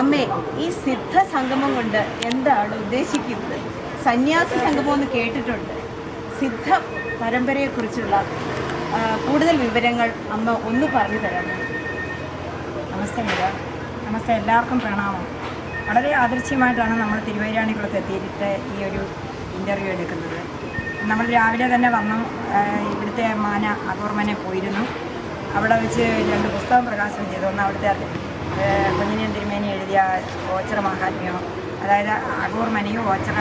അമ്മേ ഈ സിദ്ധ സംഗമം കൊണ്ട് എന്താണ് ഉദ്ദേശിക്കുന്നത്? സന്യാസി സംഗമം എന്ന് കേട്ടിട്ടുണ്ട്. സിദ്ധ പരമ്പരയെക്കുറിച്ചുള്ള കൂടുതൽ വിവരങ്ങൾ അമ്മ ഒന്ന് പറഞ്ഞു തരാമോ നമസ്തേ മീര നമസ്തേ എല്ലാവർക്കും പ്രണാമം. വളരെ ആദർശ്യമായിട്ടാണ് നമ്മൾ തിരുവൈരാണിക്കുളത്ത് എത്തിയിട്ട് ഈ ഒരു ഇന്റർവ്യൂ എടുക്കുന്നത്. നമ്മൾ രാവിലെ തന്നെ വന്നു. ഇവിടുത്തെ മാന അപൂർവനെ പോയിരുന്നു. അവിടെ വെച്ച് രണ്ട് പുസ്തകം പ്രകാശനം ചെയ്തു. ഒന്ന് അവിടുത്തെ കുഞ്ഞിനിയൻ തിരുമേനി എഴുതിയ ഓച്ചറ മഹാത്മ്യവും അതായത് അപൂർമനയും ഓച്ചറ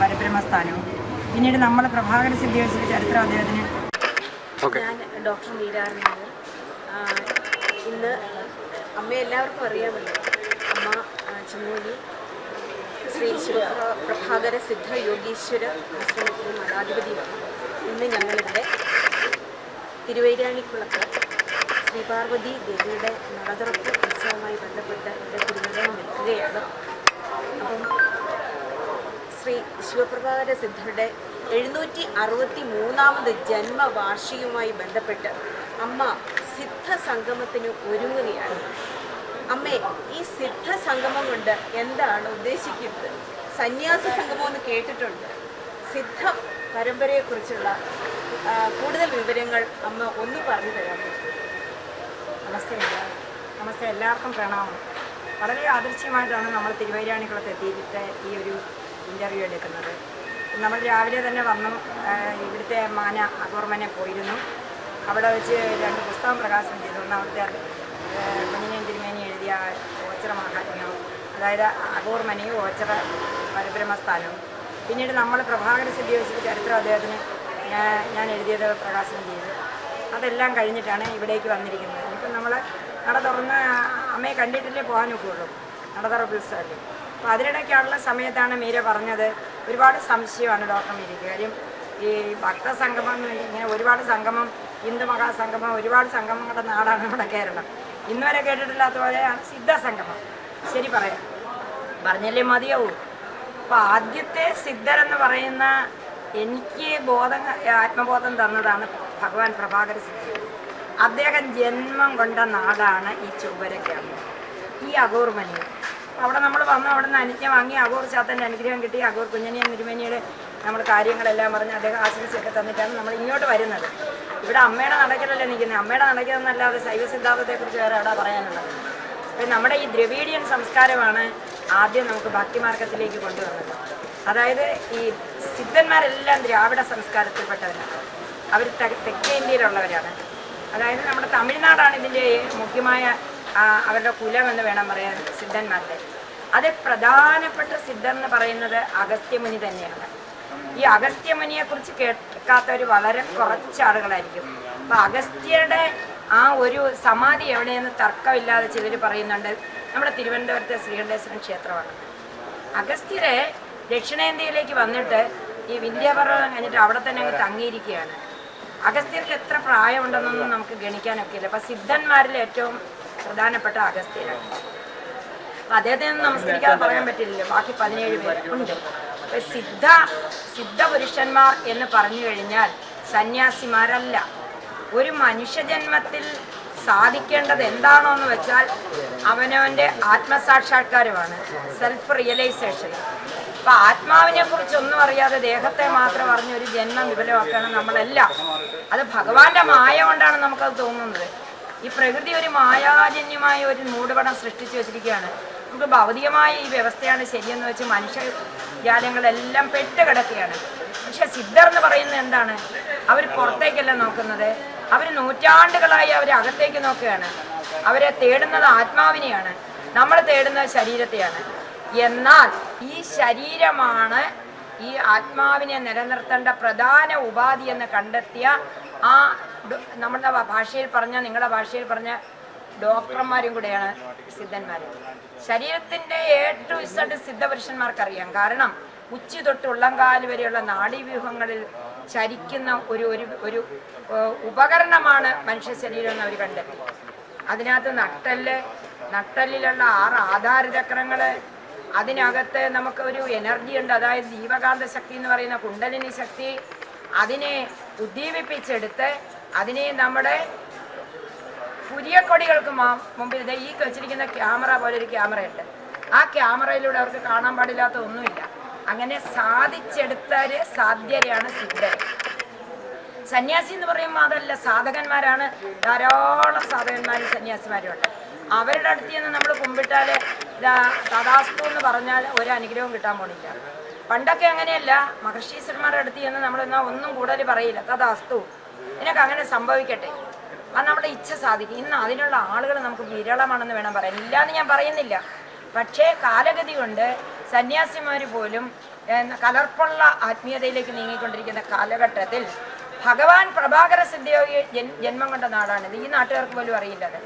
പരബ്രഹ്മസ്ഥാനവും. പിന്നീട് നമ്മൾ പ്രഭാകര സിദ്ധിയുടെ ചരിത്രം അദ്ദേഹത്തിന് ഞാൻ ഡോക്ടർ മീരാറിനാണ് ഇന്ന് അമ്മ എല്ലാവർക്കും അറിയാമല്ലോ. അമ്മ ചെമ്മൂലി ശ്രീ ശിവ പ്രഭാകര സിദ്ധ യോഗീശ്വര ആശ്രമത്തിൽ മഠാധിപതിയാണ്. ഇന്ന് ഞങ്ങളിവിടെ തിരുവൈരാണിക്കുളത്ത് ശ്രീ പാർവതി ദേവിയുടെ നടതുറപ്പ് ഉത്സവവുമായി ബന്ധപ്പെട്ട് ഇവിടെ തിരുവനന്തപുരം നിൽക്കുകയാണ്. അപ്പം ശ്രീ ശിവപ്രഭാകര സിദ്ധരുടെ എഴുന്നൂറ്റി അറുപത്തി മൂന്നാമത് ജന്മവാർഷികവുമായി ബന്ധപ്പെട്ട് അമ്മ സിദ്ധ സംഗമത്തിന് ഒരുങ്ങുകയാണ്. അമ്മേ ഈ സിദ്ധ സംഗമം കൊണ്ട് എന്താണ് ഉദ്ദേശിക്കുന്നത്? സന്യാസ സംഗമം എന്ന് കേട്ടിട്ടുണ്ട്. സിദ്ധ പരമ്പരയെക്കുറിച്ചുള്ള കൂടുതൽ വിവരങ്ങൾ അമ്മ ഒന്ന് പറഞ്ഞു തരാമോ? നമസ്തേ. നമസ്തേ. എല്ലാവർക്കും പ്രണാമം. വളരെ ആദർശ്യമായിട്ടാണ് നമ്മൾ തിരുവൈരാണിക്കുളത്ത് എത്തിയിട്ട് ഈ ഒരു ഇന്റർവ്യൂ എടുക്കുന്നത്. നമ്മൾ രാവിലെ തന്നെ വന്നു. ഇവിടുത്തെ മാന അപൂർവനെ പോയിരുന്നു. അവിടെ വെച്ച് രണ്ട് പുസ്തകം പ്രകാശനം ചെയ്തു. ഒന്നാമത്തെ കുഞ്ഞിനെ തിരുമേനി എഴുതിയ ഓച്ചറ മഹാത്മ്യവും അതായത് അപൂർമനയും ഓച്ചറ പരബ്രഹ്മസ്ഥാനവും. പിന്നീട് നമ്മൾ പ്രഭാകര സിദ്ധി വെച്ചിട്ട് ചരിത്രം അദ്ദേഹത്തിന് ഞാൻ എഴുതിയത് പ്രകാശനം ചെയ്തു. അതെല്ലാം കഴിഞ്ഞിട്ടാണ് ഇവിടേക്ക് വന്നിരിക്കുന്നത്. ഇനിയിപ്പം നമ്മൾ നട തുറന്ന് അമ്മയെ കണ്ടിട്ടില്ലേ പോകാൻ ഒക്കുള്ളൂ നട തുറപ്പ് ഉത്സവത്തിൽ അപ്പോൾ അതിനിടയ്ക്കുള്ള സമയത്താണ് മീര പറഞ്ഞത്. ഒരുപാട് സംശയമാണ് ഡോക്ടർ മീരയ്ക്ക്. കാര്യം ഈ ഭക്തസംഗമം ഇങ്ങനെ ഒരുപാട് സംഗമം ഹിന്ദു മഹാസംഗമം ഒരുപാട് സംഗമങ്ങളുടെ നാടാണ് നമ്മുടെ കേരളം. ഇന്നുവരെ കേട്ടിട്ടില്ലാത്ത പോലെയാണ് സിദ്ധസംഗമം ശരി പറയാം. പറഞ്ഞല്ലേ മതിയാവൂ. അപ്പോൾ ആദ്യത്തെ സിദ്ധരെന്ന് പറയുന്ന എനിക്ക് ബോധം ആത്മബോധം തന്നതാണ് ഭഗവാൻ പ്രഭാകര സിദ്ധി. അദ്ദേഹം ജന്മം കൊണ്ട നാടാണ് ഈ ചൊവ്വരക്കാണ് ഈ അഗൂർ മനി അവിടെ നമ്മൾ വന്നു അവിടെ നിന്ന് അനുജ്ഞ വാങ്ങി അഗൂർ ചാത്തന്റെ അനുഗ്രഹം കിട്ടി. അഗൂർ കുഞ്ഞനിയും തിരുമേനിയുടെ നമ്മൾ കാര്യങ്ങളെല്ലാം പറഞ്ഞ് അദ്ദേഹം ആശംസയൊക്കെ തന്നിട്ടാണ് നമ്മൾ ഇങ്ങോട്ട് വരുന്നത്. ഇവിടെ അമ്മയുടെ നടക്കലല്ലേ നിൽക്കുന്നത്. അമ്മയുടെ നടക്കലെന്നല്ലാതെ ശൈവ സിദ്ധാന്തത്തെക്കുറിച്ച് വേറെ അവിടെ പറയാനുള്ളത്? അപ്പം നമ്മുടെ ഈ ദ്രവീഡിയൻ സംസ്കാരമാണ് ആദ്യം നമുക്ക് ഭക്തിമാർഗത്തിലേക്ക് കൊണ്ടുവന്നത്. അതായത് ഈ സിദ്ധന്മാരെല്ലാം ദ്രാവിഡ സംസ്കാരത്തിൽപ്പെട്ടവരാണ്. അവർ തെക്കേ ഇന്ത്യയിലുള്ളവരാണ്. അതായത് നമ്മുടെ തമിഴ്നാടാണ് ഇതിന്റെ മുഖ്യമായ അവരുടെ കുലം എന്ന് വേണം പറയാൻ സിദ്ധന്മാരുടെ. അത് പ്രധാനപ്പെട്ട സിദ്ധർ എന്ന് പറയുന്നത് അഗസ്ത്യമുനി തന്നെയാണ്. ഈ അഗസ്ത്യമുനിയെക്കുറിച്ച് കേൾക്കാത്തവർ വളരെ കുറച്ച് ആളുകളായിരിക്കും. അപ്പം അഗസ്ത്യരുടെ ആ ഒരു സമാധി എവിടെയെന്ന് തർക്കമില്ലാതെ ചിലർ പറയുന്നുണ്ട്. നമ്മുടെ തിരുവനന്തപുരത്തെ ശ്രീകണ്ഠേശ്വരൻ ക്ഷേത്രമാണ്. അഗസ്ത്യരെ ദക്ഷിണേന്ത്യയിലേക്ക് വന്നിട്ട് ഈ വിന്ധ്യാപർവതം കഴിഞ്ഞിട്ട് അവിടെ തന്നെ അങ്ങ് തങ്ങിയിരിക്കുകയാണ്. അഗസ്ത്യർക്ക് എത്ര പ്രായമുണ്ടെന്നൊന്നും നമുക്ക് ഗണിക്കാനൊക്കെയില്ല. അപ്പൊ സിദ്ധന്മാരിൽ ഏറ്റവും പ്രധാനപ്പെട്ട അഗസ്ത്യനാണ്. അപ്പം അദ്ദേഹത്തെ ഒന്നും നമസ്കരിക്കാതെ പറയാൻ പറ്റില്ലല്ലോ. ബാക്കി പതിനേഴ് പേര്. ഉണ്ട്. അപ്പം സിദ്ധ സിദ്ധ പുരുഷന്മാർ എന്ന് പറഞ്ഞു കഴിഞ്ഞാൽ സന്യാസിമാരല്ല. ഒരു മനുഷ്യജന്മത്തിൽ സാധിക്കേണ്ടത് എന്താണോ എന്ന് വെച്ചാൽ അവനവന്റെ ആത്മസാക്ഷാത്കാരമാണ്. സെൽഫ് റിയലൈസേഷൻ അപ്പൊ ആത്മാവിനെ കുറിച്ചൊന്നും അറിയാതെ ദേഹത്തെ മാത്രം അറിഞ്ഞ ഒരു ജന്മം വിപുലമാക്കുകയാണ് നമ്മളെല്ലാം. അത് ഭഗവാന്റെ മായ കൊണ്ടാണ് നമുക്കത് തോന്നുന്നത്. ഈ പ്രകൃതി ഒരു മായാജന്യമായ ഒരു മൂടുപടം സൃഷ്ടിച്ചു വെച്ചിരിക്കുകയാണ്. നമുക്ക് ഭൗതികമായ ഈ വ്യവസ്ഥയാണ് ശരിയെന്ന് വെച്ച് മനുഷ്യ ജാലങ്ങളെല്ലാം പെട്ട് കിടക്കുകയാണ്. പക്ഷെ സിദ്ധർ എന്ന് പറയുന്നത് എന്താണ്? അവർ പുറത്തേക്കല്ല നോക്കുന്നത്. അവർ നൂറ്റാണ്ടുകളായി അവർ അകത്തേക്ക് നോക്കുകയാണ്. അവരെ തേടുന്നത് ആത്മാവിനെയാണ്. നമ്മൾ തേടുന്നത് ശരീരത്തെയാണ്. എന്നാൽ ഈ ശരീരമാണ് ഈ ആത്മാവിനെ നിലനിർത്തേണ്ട പ്രധാന ഉപാധി എന്ന് കണ്ടെത്തിയ ആ നമ്മുടെ ഭാഷയിൽ പറഞ്ഞ നിങ്ങളുടെ ഭാഷയിൽ പറഞ്ഞ ഡോക്ടർമാരും കൂടെയാണ് സിദ്ധന്മാർ ശരീരത്തിന്റെ എ ടു സിദ്ധപുരുഷന്മാർക്കറിയാം. കാരണം ഉച്ചി തൊട്ട് ഉള്ളംകാൽ വരെയുള്ള നാഡീവ്യൂഹങ്ങളിൽ ചരിക്കുന്ന ഒരു ഒരു ഒരു ഉപകരണമാണ് മനുഷ്യ ശരീരം എന്ന് അവർ കണ്ടെത്തി. അതിനകത്ത് നട്ടൽ നട്ടലിലുള്ള ആറ് ആധാരചക്രങ്ങൾ അതിനകത്ത് നമുക്കൊരു എനർജി ഉണ്ട്. അതായത് ജീവകാന്ത ശക്തി എന്ന് പറയുന്ന കുണ്ടലിനി ശക്തി അതിനെ ഉദ്ദീപിപ്പിച്ചെടുത്ത് അതിനെ നമ്മുടെ പുരിയക്കൊടികൾക്ക് കൊടികൾക്ക് മുമ്പിൽ ഇത് ഈ വെച്ചിരിക്കുന്ന ക്യാമറ പോലെ ഒരു ക്യാമറ ഉണ്ട്. ആ ക്യാമറയിലൂടെ അവർക്ക് കാണാൻ പാടില്ലാത്ത ഒന്നുമില്ല. അങ്ങനെ സാധിച്ചെടുത്തവര് സാധ്യരാണ് സിദ്ധർ സന്യാസി എന്ന് പറയുമ്പോൾ അതല്ല സാധകന്മാരാണ്. ധാരാളം സാധകന്മാരും സന്യാസിമാരും ഉണ്ട്. അവരുടെ അടുത്ത് നിന്ന് നമ്മൾ കുമ്പിട്ടാൽ തഥാസ്തു എന്ന് പറഞ്ഞാൽ ഒരു അനുഗ്രഹവും കിട്ടാൻ പോണില്ല. പണ്ടൊക്കെ അങ്ങനെയല്ല മഹർഷീശ്വരന്മാരുടെ അടുത്ത് ചെന്ന് നമ്മൾ എന്നാ ഒന്നും കൂടുതൽ പറയില്ല. തഥാസ്തു നിനക്ക് അങ്ങനെ സംഭവിക്കട്ടെ. അത് നമ്മുടെ ഇച്ഛ സാധിക്കും. ഇന്ന് അതിനുള്ള ആളുകൾ നമുക്ക് വിരളമാണെന്ന് വേണം പറയാൻ. ഇല്ലാന്ന് ഞാൻ പറയുന്നില്ല. പക്ഷേ കാലഗതി കൊണ്ട് സന്യാസിമാർ പോലും കലർപ്പുള്ള ആത്മീയതയിലേക്ക് നീങ്ങിക്കൊണ്ടിരിക്കുന്ന കാലഘട്ടത്തിൽ ഭഗവാൻ പ്രഭാകര സിദ്ധയോഗി ജന്മം കൊണ്ട നാടാണ്. ഈ നാട്ടുകാർക്ക് പോലും അറിയില്ലത്.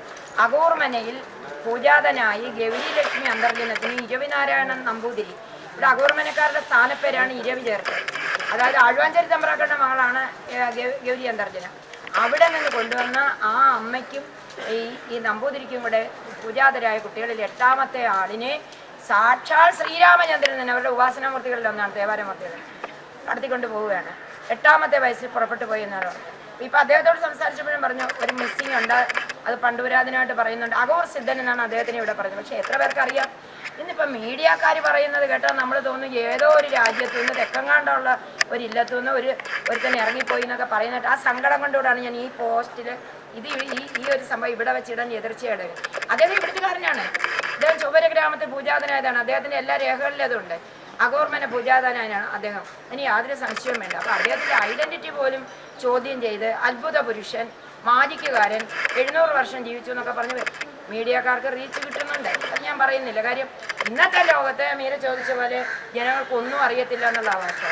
അകൂർമനയിൽ പൂജാതനായി ഗൗരി ലക്ഷ്മി അന്തർജനത്തിന് ഇരവിനാരായണൻ നമ്പൂതിരി. ഇവിടെ അകൂർമനക്കാരുടെ സ്ഥാനപ്പേരാണ് ഇരവി ചേർത്ത് അതായത് ആഴ്വാഞ്ചേരി തമ്പ്രാക്കളുടെ മകളാണ് ഗൗരി അന്തർജന. അവിടെ നിന്ന് കൊണ്ടുവന്ന ആ അമ്മയ്ക്കും ഈ ഈ നമ്പൂതിരിക്കും കൂടെ പൂജാതരായ കുട്ടികളിൽ എട്ടാമത്തെ ആളിനെ സാക്ഷാൽ ശ്രീരാമചന്ദ്രൻ തന്നെ അവരുടെ ഉപാസനാമൂർത്തികളിൽ ഒന്നാണ് ദേവാലയമൂർത്തികൾ നടത്തിക്കൊണ്ട് പോവുകയാണ്. എട്ടാമത്തെ വയസ്സിൽ പുറപ്പെട്ടു പോയി എന്നാണ് ഇപ്പൊ അദ്ദേഹത്തോട് സംസാരിച്ചപ്പോഴും പറഞ്ഞു ഒരു മിസ്സിംഗ് ഉണ്ട്. അത് പണ്ടുപുരാതനമായിട്ട് പറയുന്നുണ്ട്. അഗോർ സിദ്ധൻ എന്നാണ് അദ്ദേഹത്തിന് ഇവിടെ പറഞ്ഞത്. പക്ഷെ എത്ര പേർക്ക് അറിയാം? ഇന്നിപ്പോ മീഡിയക്കാർ പറയുന്നത് കേട്ടാൽ നമ്മൾ തോന്നും ഏതോ ഒരു രാജ്യത്തു നിന്ന് തെക്കങ്ങാണ്ടുള്ള ഒരു ഇല്ലത്തു നിന്ന് ഒരു ഒരുത്തൻ ഇറങ്ങിപ്പോയി എന്നൊക്കെ പറയുന്നിട്ട് ആ സങ്കടം കൊണ്ടുകൂടാണ് ഞാൻ ഈ പോസ്റ്റിൽ ഇത് ഈ ഈ ഒരു സംഭവം ഇവിടെ വെച്ചിടാൻ എതിർച്ചയുടെ അദ്ദേഹം ഇവിടുത്തുകാരനാണ്. അദ്ദേഹം ചൊവ്വര ഗ്രാമത്തിൽ പൂജാതനായതാണ്. അദ്ദേഹത്തിന്റെ എല്ലാ രേഖകളിലും അതുണ്ട്. അഗോർമന പൂജാതനാണ് അദ്ദേഹം. ഇനി യാതൊരു സംശയവും വേണ്ട. അപ്പൊ അദ്ദേഹത്തിന്റെ ഐഡന്റിറ്റി പോലും ചോദ്യം ചെയ്ത് അത്ഭുത പുരുഷൻ മാജിക്കുകാരൻ എഴുന്നൂറ് വർഷം ജീവിച്ചു എന്നൊക്കെ പറഞ്ഞ് മീഡിയക്കാർക്ക് റീച്ച് കിട്ടുന്നുണ്ട്. അത് ഞാൻ പറയുന്നില്ല. കാര്യം ഇന്നത്തെ ലോകത്തെ മീര ചോദിച്ച പോലെ ജനങ്ങൾക്ക് ഒന്നും അറിയത്തില്ല എന്നുള്ള അവസ്ഥ.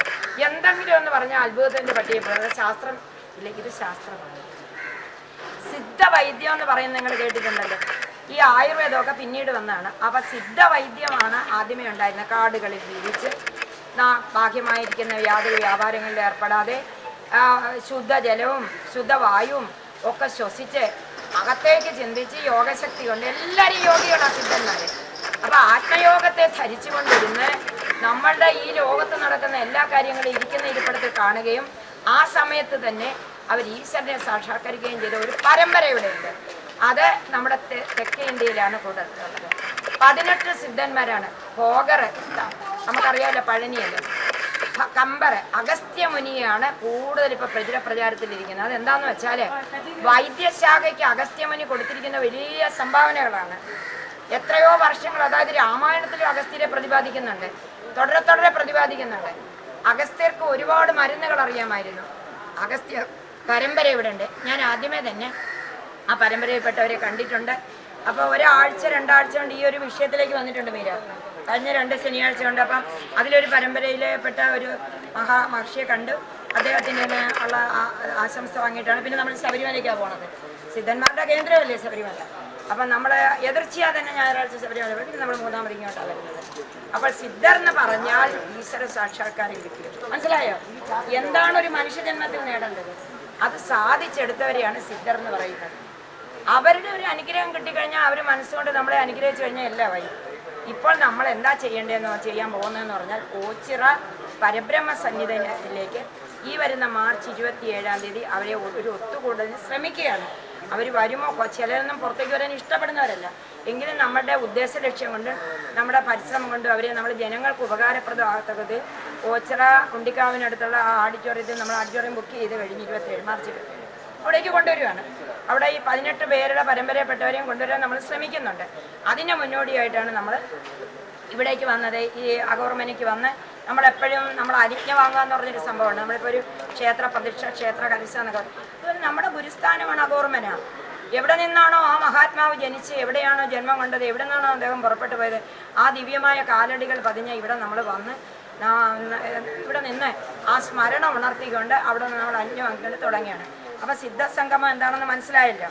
എന്തെങ്കിലും എന്ന് പറഞ്ഞാൽ അത്ഭുതത്തിന്റെ പട്ടികപ്പെടുന്നത് ശാസ്ത്രം ഇല്ലെങ്കിൽ ശാസ്ത്രമാണ്. സിദ്ധവൈദ്യം എന്ന് പറയുന്നത് നിങ്ങൾ കേട്ടിട്ടുണ്ടല്ലോ. ഈ ആയുർവേദമൊക്കെ പിന്നീട് വന്നതാണ്. അപ്പൊ സിദ്ധവൈദ്യമാണ് ആദ്യമേ ഉണ്ടായിരുന്നത്. കാടുകളിൽ ജീവിച്ച് നാ- ബാഹ്യമായിരിക്കുന്ന യാതൊരു വ്യാപാരങ്ങളിൽ ഏർപ്പെടാതെ ശുദ്ധജലവും ശുദ്ധവായുവും ഒക്കെ ശ്വസിച്ച് അകത്തേക്ക് ചിന്തിച്ച് യോഗശക്തി കൊണ്ട് എല്ലാവരും യോഗികളാണ് സിദ്ധന്മാർ അപ്പോൾ ആത്മയോഗത്തെ ധരിച്ചുകൊണ്ടിരുന്ന് നമ്മളുടെ ഈ ലോകത്ത് നടക്കുന്ന എല്ലാ കാര്യങ്ങളും ഇരിക്കുന്ന ഇരിപ്പിടത്തിൽ കാണുകയും ആ സമയത്ത് തന്നെ അവർ ഈശ്വരനെ സാക്ഷാത്കരിക്കുകയും ചെയ്ത ഒരു പരമ്പര ഇവിടെയുണ്ട് അത് നമ്മുടെ തെക്കേ ഇന്ത്യയിലാണ് കൂടുതലുള്ളത് പതിനെട്ട് സിദ്ധന്മാരാണ്. ഭോഗർ നമുക്കറിയാമല്ലോ പഴനിയല്ലേ? കമ്പർ അഗസ്ത്യമുനിയാണ് അഗസ്ത്യ മുനിയാണ് കൂടുതൽ ഇപ്പൊ പ്രചുര പ്രചാരത്തിലിരിക്കുന്നത്. അതെന്താന്ന് വെച്ചാൽ വൈദ്യശാഖയ്ക്ക് അഗസ്ത്യമുനി കൊടുത്തിരിക്കുന്ന വലിയ സംഭാവനകളാണ്. എത്രയോ വർഷങ്ങൾ അതായത് രാമായണത്തിലും അഗസ്ത്യരെ പ്രതിപാദിക്കുന്നുണ്ട്. തുടരെ തുടരെ പ്രതിപാദിക്കുന്നുണ്ട്. അഗസ്ത്യർക്ക് ഒരുപാട് മരുന്നുകൾ അറിയാമായിരുന്നു. അഗസ്ത്യ പരമ്പര ഇവിടെ ഉണ്ട് ഞാൻ ആദ്യമേ തന്നെ ആ പരമ്പരയിൽപ്പെട്ടവരെ കണ്ടിട്ടുണ്ട്. അപ്പോൾ ഒരാഴ്ച രണ്ടാഴ്ച കൊണ്ട് ഈ ഒരു വിഷയത്തിലേക്ക് വന്നിട്ടുണ്ട് മീര. കഴിഞ്ഞ രണ്ട് ശനിയാഴ്ച കൊണ്ട് അപ്പം അതിലൊരു പരമ്പരയിൽപ്പെട്ട ഒരു മഹാ മഹർഷിയെ കണ്ടു. അദ്ദേഹത്തിന് ഉള്ള ആശംസ വാങ്ങിയിട്ടാണ്. പിന്നെ നമ്മൾ ശബരിമലയ്ക്കാണ് പോണത്. സിദ്ധന്മാരുടെ കേന്ദ്രമല്ലേ ശബരിമല? അപ്പം നമ്മൾ എതിർച്ചയാ തന്നെ ഞായറാഴ്ച ശബരിമല പിന്നെ നമ്മൾ മൂന്നാമത് ഇങ്ങോട്ടാണ് വരുന്നത്. അപ്പോൾ സിദ്ധർ എന്ന് പറഞ്ഞാൽ ഈശ്വര സാക്ഷാത്കാരം കിട്ടിയത്. മനസ്സിലായോ? എന്താണ് ഒരു മനുഷ്യജന്മത്തിൽ നേടേണ്ടത്? അത് സാധിച്ചെടുത്തവരെയാണ് സിദ്ധർ എന്ന് പറയുന്നത്. അവരുടെ ഒരു അനുഗ്രഹം കിട്ടിക്കഴിഞ്ഞാൽ അവർ മനസ്സുകൊണ്ട് നമ്മളെ അനുഗ്രഹിച്ചു കഴിഞ്ഞാൽ എല്ലാ വഴി. ഇപ്പോൾ നമ്മൾ എന്താ ചെയ്യേണ്ടതെന്ന് ചെയ്യാൻ പോകുന്നതെന്ന് പറഞ്ഞാൽ ഓച്ചിറ പരബ്രഹ്മ സന്നിധാനത്തിലേക്ക് ഈ വരുന്ന മാർച്ച് ഇരുപത്തി ഏഴാം തീയതി അവരെ ഒരു ഒത്തുകൂടലിന് ശ്രമിക്കുകയാണ്. അവർ വരുമോ? ചിലരൊന്നും പുറത്തേക്ക് വരാൻ ഇഷ്ടപ്പെടുന്നവരല്ല. എങ്കിലും നമ്മുടെ ഉദ്ദേശ ലക്ഷ്യം കൊണ്ട് നമ്മുടെ പരിശ്രമം കൊണ്ട് അവരെ നമ്മൾ ജനങ്ങൾക്ക് ഉപകാരപ്രദമാകത്തക്കത് ഓച്ചിറ കുണ്ടിക്കാവിനടുത്തുള്ള ആ ഓഡിറ്റോറിയത്തിൽ നമ്മൾ ഓഡിറ്റോറിയം ബുക്ക് ചെയ്ത് കഴിഞ്ഞ് ഇരുപത്തേഴ് മാർച്ച് ഇരുപത്തേഴ് അവിടേക്ക് കൊണ്ടുവരികയാണ് അവിടെ ഈ പതിനെട്ട് പേരുടെ പരമ്പരപ്പെട്ടവരെയും കൊണ്ടുവരാൻ നമ്മൾ ശ്രമിക്കുന്നുണ്ട്. അതിന് മുന്നോടിയായിട്ടാണ് നമ്മൾ ഇവിടേക്ക് വന്നത്. ഈ അഗോർമനിക്ക് വന്ന് നമ്മളെപ്പോഴും നമ്മൾ അരിജ്ഞ വാങ്ങുക എന്ന് പറഞ്ഞൊരു സംഭവമാണ് നമ്മളിപ്പോൾ ഒരു ക്ഷേത്ര പ്രതിഷ്ഠ ക്ഷേത്ര കലിശ എന്നൊക്കെ അതുപോലെ നമ്മുടെ ഗുരുസ്ഥാനമാണ് അഗോർമന എവിടെ നിന്നാണോ ആ മഹാത്മാവ് ജനിച്ച് എവിടെയാണോ ജന്മം കണ്ടത് എവിടെ നിന്നാണോ അദ്ദേഹം പുറപ്പെട്ടു പോയത് ആ ദിവ്യമായ കാലടികൾ പതിഞ്ഞ ഇവിടെ നമ്മൾ വന്ന് ഇവിടെ നിന്ന് ആ സ്മരണ ഉണർത്തിക്കൊണ്ട് അവിടെ നിന്ന് നമ്മൾ അന്യം വാങ്ങിക്കൊണ്ട് തുടങ്ങിയാണ് അപ്പം സിദ്ധസംഗമം എന്താണെന്ന് മനസ്സിലായല്ലോ.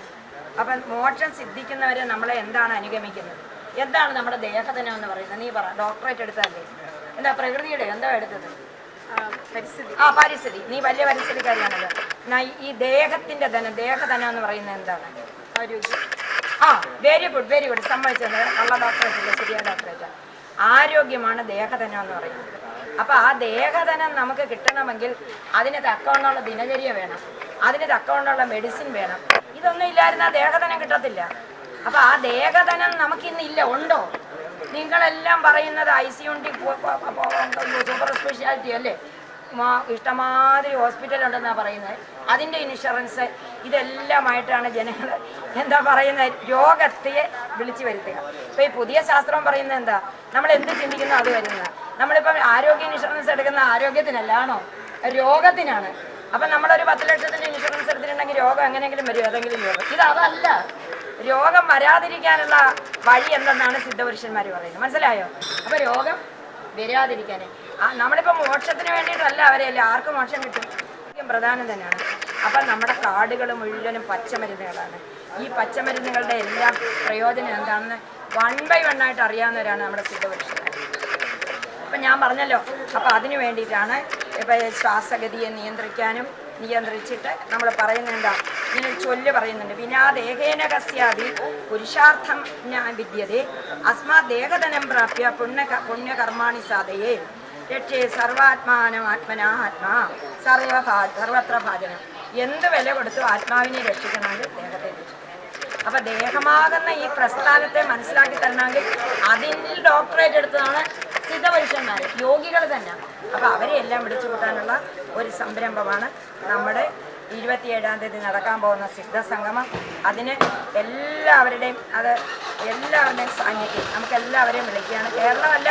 അപ്പം മോക്ഷം സിദ്ധിക്കുന്നവരെ നമ്മളെ എന്താണ് അനുഗമിക്കുന്നത്? എന്താണ് നമ്മുടെ ദേഹതനം എന്ന് പറയുന്നത്? നീ പറ ഡോക്ടറേറ്റ് എടുത്താലേ. എന്താ പ്രകൃതിയുടെ എന്താ എടുത്തത്? പരിസ്ഥിതി. ആ പരിസ്ഥിതി. നീ വലിയ പരിസ്ഥിതിക്കാരിയാണല്ലോ. എന്നാ ഈ- ദേഹത്തിന്റെ ധനം ദേഹധനം എന്ന് പറയുന്നത് എന്താണ്? ആ വെരി ഗുഡ് വെരി ഗുഡ് സമ്മതിച്ചത് നല്ല ഡോക്ടറേറ്റ് ശരിയായ ഡോക്ടറേറ്റ് ആരോഗ്യമാണ് ദേഹധനം എന്ന് പറയുന്നത്. അപ്പൊ ആ ദേഹധനം നമുക്ക് കിട്ടണമെങ്കിൽ അതിന് തക്കവണ്ണമുള്ള ദിനചര്യ വേണം. അതിന് അക്കൗണ്ടുള്ള മെഡിസിൻ വേണം. ഇതൊന്നും ഇല്ലായിരുന്ന ദേഹധനം കിട്ടത്തില്ല. അപ്പൊ ആ ദേഹധനം നമുക്കിന്ന് ഇല്ല ഉണ്ടോ? നിങ്ങളെല്ലാം പറയുന്നത് ഐ സി യുണ്ടി സൂപ്പർ സ്പെഷ്യാലിറ്റി അല്ലേ? ഇഷ്ടമാതിരി ഹോസ്പിറ്റലുണ്ടെന്നാണ് പറയുന്നത് അതിന്റെ ഇൻഷുറൻസ് ഇതെല്ലാമായിട്ടാണ് ജനങ്ങൾ എന്താ പറയുന്നത് രോഗത്തെ വിളിച്ചു വരുത്തുക. ഇപ്പം ഈ പുതിയ ശാസ്ത്രം പറയുന്നത് എന്താ? നമ്മൾ എന്ത് ചിന്തിക്കുന്നോ അത് വരുന്നത്. നമ്മളിപ്പം ആരോഗ്യ ഇൻഷുറൻസ് എടുക്കുന്ന ആരോഗ്യത്തിനല്ലാണോ രോഗത്തിനാണ്. അപ്പം നമ്മളൊരു പത്ത് ലക്ഷത്തിന്റെ ഇൻഷുറൻസ് എടുത്തിട്ടുണ്ടെങ്കിൽ രോഗം എങ്ങനെയെങ്കിലും വരും? ഏതെങ്കിലും രോഗം. ഇത് അതല്ല. രോഗം വരാതിരിക്കാനുള്ള വഴി എന്തെന്നാണ് സിദ്ധപുരുഷന്മാർ പറയുന്നത്. മനസ്സിലായോ? അപ്പോൾ രോഗം വരാതിരിക്കാൻ നമ്മളിപ്പോൾ മോക്ഷത്തിന് വേണ്ടിയിട്ടല്ല അവരെയല്ലേ ആർക്ക് മോക്ഷം കിട്ടും? പ്രധാനം തന്നെയാണ്. അപ്പം നമ്മുടെ കാടുകൾ മുഴുവനും പച്ചമരുന്നുകളാണ്. ഈ പച്ചമരുന്നുകളുടെ എല്ലാ പ്രയോജനം എന്താണെന്ന് വൺ ബൈ വൺ ആയിട്ട് അറിയാവുന്നവരാണ് നമ്മുടെ സിദ്ധപുരുഷന്മാർ അപ്പം ഞാൻ പറഞ്ഞല്ലോ. അപ്പം അതിനു വേണ്ടിയിട്ടാണ് ശ്വാസഗതിയെ നിയന്ത്രിക്കാനും നിയന്ത്രിച്ചിട്ട് നമ്മൾ പറയുന്നുണ്ട് ഇങ്ങനെ ചൊല്ല് പറയുന്നുണ്ട്. വിനാദേഹേന കസ്യാതി പുരുഷാർത്ഥം ഞാൻ വിദ്യതേ അസ്മാ ദേഹധനം പ്രാപ്യ പുണ്യ പുണ്യകർമാണി സാധയെ. രക്ഷേ സർവാത്മാനം ആത്മനാ ആത്മാ സർവഭാ സർവത്ര ഭാജനം. എന്ത് വില കൊടുത്തു ആത്മാവിനെ രക്ഷിക്കണമെങ്കിൽ ദേഹത്തെ രക്ഷിക്കണം. അപ്പൊ ദേഹമാകുന്ന ഈ പ്രസ്ഥാനത്തെ മനസ്സിലാക്കി തരണമെങ്കിൽ അതിൽ ഡോക്ടറേറ്റ് എടുത്തതാണ് സിദ്ധപുരുഷന്മാര് യോഗികൾ തന്നെ. അപ്പോൾ അവരെ എല്ലാം വിളിച്ചു കൂട്ടാനുള്ള ഒരു സംരംഭമാണ് നമ്മുടെ ഇരുപത്തിയേഴാം തീയതി നടക്കാൻ പോകുന്ന സിദ്ധസംഗമം അതിന് എല്ലാവരുടെയും അത് എല്ലാവരുടെയും സാന്നിധ്യം. നമുക്ക് എല്ലാവരെയും വിളിക്കുകയാണ്. കേരളമല്ല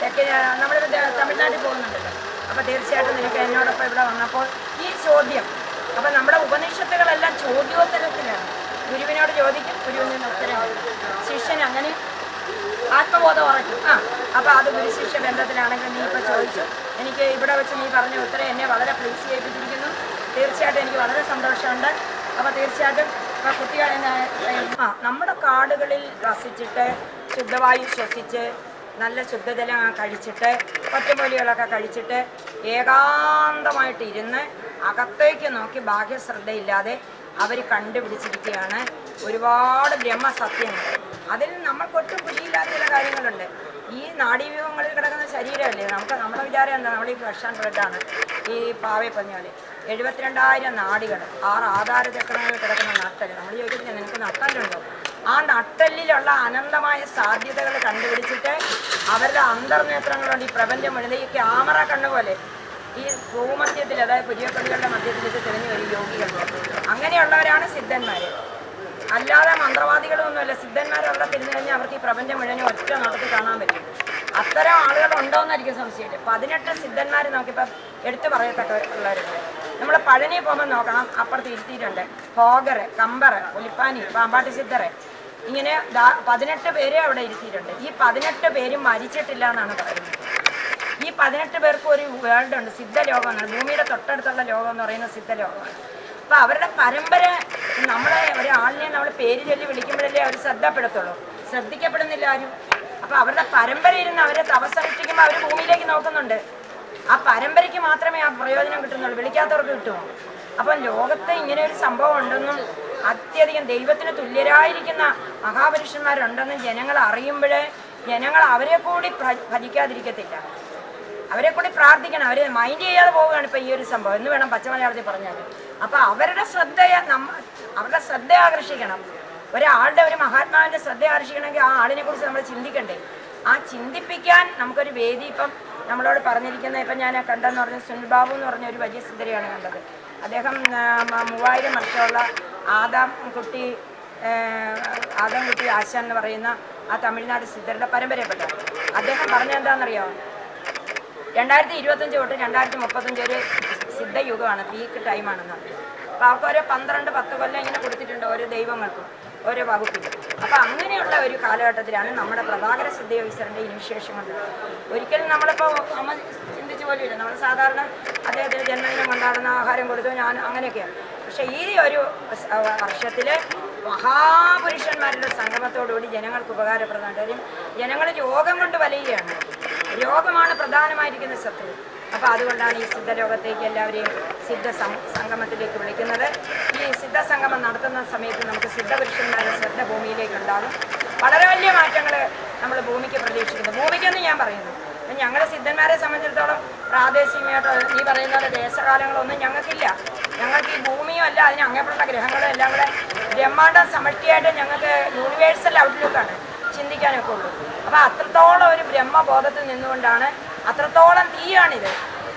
തെക്കേ നമ്മൾ തമിഴ്നാട്ടിൽ പോകുന്നുണ്ടല്ലോ. അപ്പം തീർച്ചയായിട്ടും നിനക്ക് എന്നോടൊപ്പം ഇവിടെ വന്നപ്പോൾ ഈ ചോദ്യം അപ്പോൾ നമ്മുടെ ഉപനിഷത്തുകളെല്ലാം ചോദ്യോത്തരത്തിലാണ്. ഗുരുവിനോട് ചോദിക്കും ഗുരുവിൽ നിന്ന് ഉത്തരം. ശിഷ്യൻ അങ്ങനെ ആത്മബോധം ഉറക്കും ആ അപ്പോൾ അത് ഗുരുശിക്ഷ ബന്ധത്തിലാണെങ്കിൽ നീ ഇപ്പോൾ ചോദിച്ചു. എനിക്ക് ഇവിടെ വെച്ച് നീ പറഞ്ഞ ഉത്തരം എന്നെ വളരെ പ്ലീസ് ചെയ്യിപ്പിച്ചിരിക്കുന്നു തീർച്ചയായിട്ടും എനിക്ക് വളരെ സന്തോഷമുണ്ട്. അപ്പോൾ തീർച്ചയായിട്ടും ഇപ്പോൾ കുട്ടികളെ ഞാൻ- ആ നമ്മുടെ കാടുകളിൽ വസിച്ചിട്ട് ശുദ്ധവായു ശ്വസിച്ച് നല്ല ശുദ്ധജലം കഴിച്ചിട്ട് ഒറ്റമൂലികളൊക്കെ കഴിച്ചിട്ട് ഏകാന്തമായിട്ട് ഇരുന്ന് അകത്തേക്ക് നോക്കി ബാഹ്യശ്രദ്ധയില്ലാതെ അവർ കണ്ടുപിടിച്ചിരിക്കുകയാണ്. ഒരുപാട് ബ്രഹ്മസത്യങ്ങൾ. അതിൽ നമ്മൾക്കൊട്ടും പിടിയില്ലാത്ത ചില കാര്യങ്ങളുണ്ട്. ഈ നാഡീവ്യൂഹങ്ങളിൽ കിടക്കുന്ന ശരീരമല്ലേ? നമുക്ക് നമ്മുടെ വിചാരം എന്താ നമ്മൾ ഈ ഫ്രഷ് ആൻഡ് ബ്ലഡാണ് ഈ പാവയെ പറഞ്ഞ എഴുപത്തിരണ്ടായിരം നാടികൾ ആറ് ആധാര ചക്രങ്ങളിൽ കിടക്കുന്ന നട്ടൽ നമ്മൾ ചോദിക്കുന്നത് നിനക്ക് നട്ടലുണ്ടോ? ആ നട്ടലിലുള്ള അനന്തമായ സാധ്യതകൾ കണ്ടുപിടിച്ചിട്ട് അവരുടെ അന്തർനേത്രങ്ങളുണ്ട് ഈ പ്രപഞ്ചം മുഴുവൻ ഈ ക്യാമറ കണ്ണുപോലെ ഈ ഭൂമധ്യത്തിൽ അതായത് പുതിയപ്പള്ളികളുടെ മധ്യത്തിൽ വെച്ച് വരും യോഗികൾ അങ്ങനെയുള്ളവരാണ് സിദ്ധന്മാർ അല്ലാതെ മന്ത്രവാദികളൊന്നുമല്ല. സിദ്ധന്മാരുള്ള തിരിഞ്ഞു കഴിഞ്ഞാൽ അവർക്ക് ഈ പ്രപഞ്ചം മുഴുവനും ഒറ്റ നോട്ടത്തിൽ കാണാൻ പറ്റും അത്തരം ആളുകൾ ഉണ്ടോയെന്നായിരിക്കും സംശയമില്ല പതിനെട്ട് സിദ്ധന്മാർ നമുക്കിപ്പോൾ എടുത്തു പറയത്തക്ക ഉള്ളവരുണ്ട് നമ്മൾ പഴനി പോകുമ്പോൾ നോക്കണം. അപ്പുറത്ത് ഇരുത്തിയിട്ടുണ്ട്. ഹോഗർ കമ്പർ ഒലിപ്പാനി പാമ്പാട്ടി സിദ്ധറ് ഇങ്ങനെ പതിനെട്ട് പേരെ അവിടെ ഇരുത്തിയിട്ടുണ്ട്. ഈ പതിനെട്ട് പേരും മരിച്ചിട്ടില്ല എന്നാണ് പറയുന്നത്. ഈ പതിനെട്ട് പേർക്ക് ഒരു വേൾഡ് ഉണ്ട് സിദ്ധലോകം എന്നാണ് ഭൂമിയുടെ തൊട്ടടുത്തുള്ള ലോകം എന്ന് പറയുന്നത് സിദ്ധലോകമാണ്. അപ്പോൾ അവരുടെ പരമ്പര നമ്മളെ ഒരാളിനെ നമ്മൾ പേര് ചൊല്ലി വിളിക്കുമ്പോഴല്ലേ അവർ ശ്രദ്ധപ്പെടുത്തുള്ളൂ. ശ്രദ്ധിക്കപ്പെടുന്നില്ല ആരും. അപ്പോൾ അവരുടെ പരമ്പര ഇരുന്ന് അവരെ തപസ്സനുഷ്ഠിക്കുമ്പോൾ അവർ ഭൂമിയിലേക്ക് നോക്കുന്നുണ്ട്. ആ പരമ്പരയ്ക്ക് മാത്രമേ ആ പ്രയോജനം കിട്ടുന്നുള്ളൂ. വിളിക്കാത്തവർക്ക് കിട്ടുമോ? അപ്പം ലോകത്ത് ഇങ്ങനെ ഒരു സംഭവം ഉണ്ടെന്നും അത്യധികം ദൈവത്തിന് തുല്യരായിരിക്കുന്ന മഹാപുരുഷന്മാരുണ്ടെന്നും ജനങ്ങൾ അറിയുമ്പോൾ ജനങ്ങൾ അവരെ കൂടി ഭരിക്കാതിരിക്കത്തില്ല അവരെ കൂടി പ്രാർത്ഥിക്കണം. അവരെ മൈൻഡ് ചെയ്യാതെ പോവുകയാണ് ഇപ്പൊ ഈ ഒരു സംഭവം. എന്ന് വേണം പച്ചമലയാളത്തിൽ പറഞ്ഞാൽ അപ്പൊ അവരുടെ ശ്രദ്ധയെ നമ്മ അവരുടെ ശ്രദ്ധ ആകർഷിക്കണം. ഒരാളുടെ ഒരു മഹാത്മാവിന്റെ ശ്രദ്ധ ആകർഷിക്കണമെങ്കിൽ ആ ആളിനെ കുറിച്ച് നമ്മൾ ചിന്തിക്കണ്ടേ? ആ ചിന്തിപ്പിക്കാൻ നമുക്കൊരു വേദി ഇപ്പം നമ്മളോട് പറഞ്ഞിരിക്കുന്ന ഇപ്പം ഞാൻ കണ്ടെന്ന് പറഞ്ഞ സുനിൽ ബാബു എന്ന് പറഞ്ഞ ഒരു വലിയ സുന്ദരിയാണ് കണ്ടത്. അദ്ദേഹം മൂവായിരം വർഷമുള്ള ആദാം കുട്ടി ആദാം കുട്ടി ആശാൻ എന്ന് പറയുന്ന ആ തമിഴ്നാട് സിദ്ധരുടെ പരമ്പരയപ്പെട്ട അദ്ദേഹം പറഞ്ഞത് എന്താണെന്നറിയോ? രണ്ടായിരത്തി ഇരുപത്തഞ്ച് തൊട്ട് രണ്ടായിരത്തി മുപ്പത്തഞ്ച് ഒരു സിദ്ധയുഗമാണ് പീക്ക് ടൈമാണെന്ന്. അപ്പോൾ ഓരോ പന്ത്രണ്ട് പത്ത് കൊല്ലം ഇങ്ങനെ കൊടുത്തിട്ടുണ്ട് ഓരോ ദൈവങ്ങൾക്കും ഓരോ വകുപ്പിലും. അപ്പോൾ അങ്ങനെയുള്ള ഒരു കാലഘട്ടത്തിലാണ് നമ്മുടെ പ്രഭാകര സിദ്ധയോഗീശ്വരന്റെ ഇനിഷ്യേഷൻ ഒരിക്കലും നമ്മളിപ്പോൾ അമ്മ ചിന്തിച്ചു പോലുമില്ല നമ്മൾ സാധാരണ അദ്ദേഹത്തിന് ജന്മദിനം കൊണ്ടാടുന്ന ആഹാരം കൊടുത്തു ഞാൻ അങ്ങനെയൊക്കെയാണ് പക്ഷേ ഈ ഒരു വർഷത്തിൽ മഹാപുരുഷന്മാരുടെ സംഗമത്തോടുകൂടി ജനങ്ങൾക്ക് ഉപകാരപ്രദമായിട്ട്. കാര്യം ജനങ്ങൾ രോഗം കൊണ്ട് വലയുകയാണ്. രോഗമാണ് പ്രധാനമായിരിക്കുന്ന ശത്രു. അപ്പോൾ അതുകൊണ്ടാണ് ഈ സിദ്ധലോകത്തേക്ക് എല്ലാവരെയും സിദ്ധ സംഗമത്തിലേക്ക് വിളിക്കുന്നത്. ഈ സിദ്ധ സംഗമം നടത്തുന്ന സമയത്ത് നമുക്ക് സിദ്ധപുരുഷന്മാരുടെ ശ്രദ്ധ ഭൂമിയിലേക്ക് ഉണ്ടാകും വളരെ വലിയ മാറ്റങ്ങൾ നമ്മൾ ഭൂമിക്ക് പ്രതീക്ഷിക്കുന്നു. ഭൂമിക്കെന്ന് ഞാൻ പറയുന്നു. ഞങ്ങളുടെ സിദ്ധന്മാരെ സംബന്ധിച്ചിടത്തോളം പ്രാദേശികമായിട്ട് ഈ പറയുന്ന ദേശകാലങ്ങളൊന്നും ഞങ്ങൾക്കില്ല. ഞങ്ങൾക്ക് ഈ ഭൂമിയും അല്ല അതിന് അങ്ങനെയുള്ള ഗ്രഹങ്ങളും എല്ലാം കൂടെ ബ്രഹ്മാണ്ട സമഷ്ടിയായിട്ട് ഞങ്ങൾക്ക് യൂണിവേഴ്സൽ ഔട്ട്ലുക്കാണ് ചിന്തിക്കാനൊക്കെ ഉള്ളൂ. അപ്പോൾ അത്രത്തോളം ഒരു ബ്രഹ്മബോധത്തിൽ നിന്നുകൊണ്ടാണ് അത്രത്തോളം തീയാണിത്.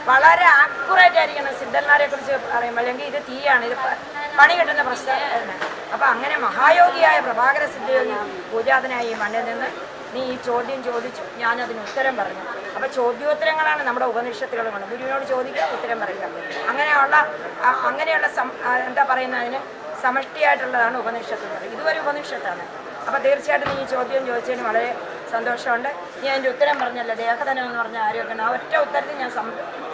വളരെ ആക്യുറേറ്റ് ആയിരിക്കണം സിദ്ധന്മാരെ കുറിച്ച് പറയുമ്പോൾ. അല്ലെങ്കിൽ ഇത് തീയാണ്. ഇത് പണി കിട്ടുന്ന പ്രശ്നം അപ്പോൾ അങ്ങനെ മഹായോഗിയായ പ്രഭാകര സിദ്ധയോഗി പൂജാതനായി മണ്ണിൽ നിന്ന് നീ ഈ ചോദ്യം ചോദിച്ചു. ഞാനതിന് ഉത്തരം പറഞ്ഞു. അപ്പോൾ ചോദ്യോത്തരങ്ങളാണ് നമ്മുടെ ഉപനിഷത്തുകൾ കൊണ്ട്. ഗുരുവിനോട് ചോദിക്കുക ഉത്തരം പറയുക. അങ്ങനെയുള്ള അങ്ങനെയുള്ള എന്താ പറയുന്നതിന് സമഷ്ടിയായിട്ടുള്ളതാണ് ഉപനിഷത്ത് എന്ന് പറയുന്നത്. ഇതുവരെ ഉപനിഷത്താണ്. അപ്പോൾ തീർച്ചയായിട്ടും നീ ഈ ചോദ്യം ചോദിച്ചതിന് വളരെ സന്തോഷമുണ്ട്. നീ അതിന്റെ ഉത്തരം പറഞ്ഞല്ലോ. ദേഹതനം എന്ന് പറഞ്ഞ ആരോഗ്യം ആ ഒറ്റ ഉത്തരത്തിൽ ഞാൻ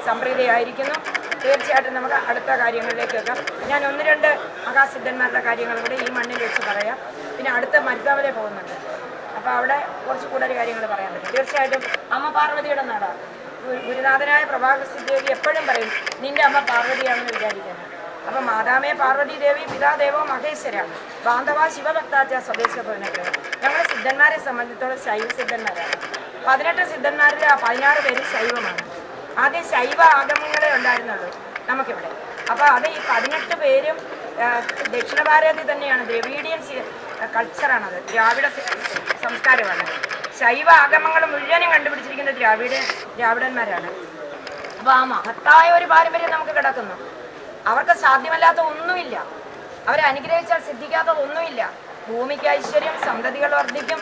സംപ്രീതയായിരിക്കുന്നു. തീർച്ചയായിട്ടും നമുക്ക് അടുത്ത കാര്യങ്ങളിലേക്ക് വെക്കാം. ഞാൻ ഒന്ന് രണ്ട് മഹാസിദ്ധന്മാരുടെ കാര്യങ്ങൾ കൂടെ ഈ മണ്ണിൽ വെച്ച് പറയാം. പിന്നെ അടുത്ത മരുതാവലെ പോകുന്നുണ്ട്. അപ്പോൾ അവിടെ കുറച്ച് കൂടുതൽ കാര്യങ്ങൾ പറയാൻ പറ്റും. തീർച്ചയായിട്ടും അമ്മ പാർവതിയുടെ നാടാണ്. ഗുരുനാഥനായ പ്രഭാകർ സിദ്ധേവി എപ്പോഴും പറയും നിന്റെ അമ്മ പാർവതിയാണെന്ന് വിചാരിക്കുന്നത് അപ്പൊ മാതാമേ പാർവതി ദേവി പിതാദേവോ മഹേശ്വര ബാന്ധവ ശിവഭക്താച്ച സ്വദേശ ഭവനത്തിൽ. ഞങ്ങൾ സിദ്ധന്മാരെ സംബന്ധിച്ചോളം ശൈവ സിദ്ധന്മാരാണ്. പതിനെട്ട് സിദ്ധന്മാരിൽ പതിനാറ് പേര് ശൈവമാണ്. ആദ്യം ശൈവ ആഗമങ്ങളെ ഉണ്ടായിരുന്നുള്ളൂ നമുക്കിവിടെ. അപ്പോൾ അത് ഈ പതിനെട്ട് പേരും ദക്ഷിണ ഭാരതത്തിൽ തന്നെയാണ്. ദ്രവീഡിയൻ കൾച്ചറാണത് ദ്രാവിഡ സംസ്കാരമാണ്. ശൈവ ആഗമങ്ങൾ മുഴുവനും കണ്ടുപിടിച്ചിരിക്കുന്ന ദ്രാവിഡ ദ്രാവിഡന്മാരാണ്. അപ്പോൾ ആ മഹത്തായ ഒരു പാരമ്പര്യം നമുക്ക് കിടക്കുന്നു. അവർക്ക് സാധ്യമല്ലാത്ത ഒന്നുമില്ല. അവരെ അനുഗ്രഹിച്ചാൽ സിദ്ധിക്കാത്ത ഒന്നുമില്ല ഭൂമിക്ക് ഐശ്വര്യം സന്തതികൾ വർദ്ധിക്കും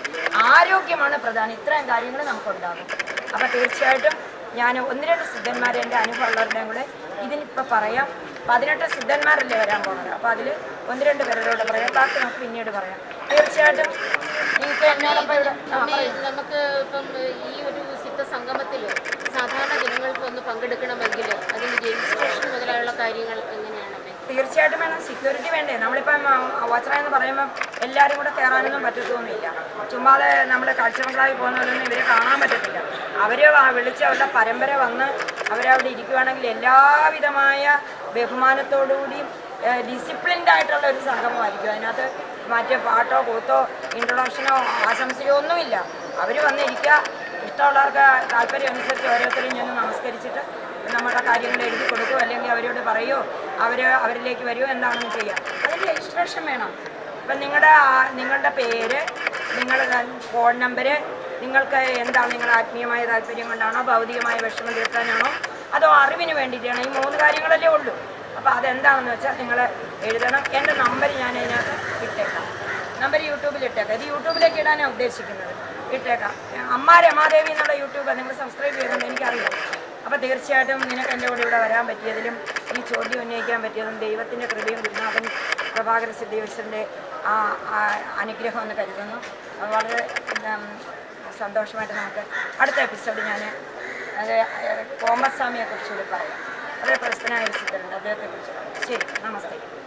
ആരോഗ്യമാണ് പ്രധാനം. ഇത്രയും കാര്യങ്ങൾ നമുക്കുണ്ടാകും. അപ്പോൾ തീർച്ചയായിട്ടും ഞാൻ ഒന്ന് രണ്ട് സിദ്ധന്മാരെ എന്റെ അനുഭവമുള്ളവരുടെയും കൂടെ ഇതിനിപ്പോൾ പറയാം. പതിനെട്ട് സിദ്ധന്മാരല്ലേ വരാൻ പോകുന്നത്? അപ്പോൾ അതിൽ ഒന്ന് രണ്ട് പേരോട് പറയാം. ബാക്കി നമുക്ക് പിന്നീട് പറയാം. തീർച്ചയായിട്ടും നിങ്ങൾക്ക് എന്നോടൊപ്പം ഇവിടെ നമുക്ക് ഇപ്പം ഈ ഒരു സംഗമത്തിൽ സാധാരണ ജനങ്ങൾക്ക് ഒന്ന് പങ്കെടുക്കണമെങ്കിൽ അതിന് രജിസ്ട്രേഷൻ മുതലായുള്ള കാര്യങ്ങൾ എങ്ങനെയാണ്? തീർച്ചയായിട്ടും വേണം സെക്യൂരിറ്റി വേണ്ടേ? നമ്മളിപ്പം വസ്ത്ര എന്ന് പറയുമ്പോൾ എല്ലാവരും കൂടെ കയറാനൊന്നും പറ്റത്തൊന്നുമില്ല. ചുമ്മാതെ നമ്മൾ കാഴ്ചകളായി പോകുന്നവരൊന്നും ഇവരെ കാണാൻ പറ്റത്തില്ല. അവർ വിളിച്ച് അവരുടെ പരമ്പര വന്ന് അവരവിടെ ഇരിക്കുവാണെങ്കിൽ എല്ലാവിധമായ ബഹുമാനത്തോടുകൂടിയും ഡിസിപ്ലിൻഡ് ആയിട്ടുള്ള ഒരു സംഗമമായിരിക്കും. അതിനകത്ത് മറ്റേ പാട്ടോ കൂത്തോ ഇൻട്രൊഡക്ഷനോ ആശംസയോ ഒന്നുമില്ല. അവർ വന്നിരിക്കുക ഇഷ്ടമുള്ളവർക്ക് താല്പര്യം അനുസരിച്ച് ഓരോരുത്തരും ചെന്ന് നമസ്കരിച്ചിട്ട് നമ്മുടെ കാര്യങ്ങൾ എഴുതി കൊടുക്കുക അല്ലെങ്കിൽ അവരോട് പറയുമോ അവർ അവരിലേക്ക് വരുമോ എന്താണെന്ന് ചെയ്യാം. അതിന് രജിസ്ട്രേഷൻ വേണം. ഇപ്പം നിങ്ങളുടെ നിങ്ങളുടെ പേര് നിങ്ങളുടെ ഫോൺ നമ്പര് നിങ്ങൾക്ക് എന്താണ് നിങ്ങളുടെ ആത്മീയമായ താല്പര്യം കൊണ്ടാണോ ഭൗതികമായ വിഷമം തീർക്കാനാണോ അതോ അറിവിന് വേണ്ടിയിട്ടാണോ? ഈ മൂന്ന് കാര്യങ്ങളല്ലേ ഉള്ളൂ. അപ്പോൾ അതെന്താണെന്ന് വെച്ചാൽ നിങ്ങൾ എഴുതണം. എന്റെ നമ്പർ ഞാൻ അതിനകത്ത് ഇട്ടേക്കാം. നമ്പർ യൂട്യൂബിൽ ഇട്ടേക്കാം. ഇത് യൂട്യൂബിലേക്ക് ഇടാനാണ് ഉദ്ദേശിക്കുന്നത്. ഇട്ടേക്കാം. അമ്മ രമാദേവി എന്നുള്ള യൂട്യൂബ് നിങ്ങൾ സബ്സ്ക്രൈബ് ചെയ്യണമെന്ന് എനിക്കറിയാം. അപ്പോൾ തീർച്ചയായിട്ടും നിനക്ക് എന്റെ കൂടെ ഇവിടെ വരാൻ പറ്റിയതിലും ഈ ചോദ്യം ഉന്നയിക്കാൻ പറ്റിയതും ദൈവത്തിന്റെ കൃപയും ഗുരുനാഥൻ പ്രഭാകര സിദ്ധീശ്വരന്റെ ആ അനുഗ്രഹം എന്ന് കരുതുന്നു. വളരെ സന്തോഷമായിട്ട് നമുക്ക് അടുത്ത എപ്പിസോഡ് ഞാൻ അത് കോമസ്വാമിയെ കുറിച്ചുകൂടി പറയാം. വളരെ പ്രശ്നമായ ഒരു സിദ്ധരുണ്ട് അദ്ദേഹത്തെ കുറിച്ച് പറയാം. ശരി നമസ്തേ.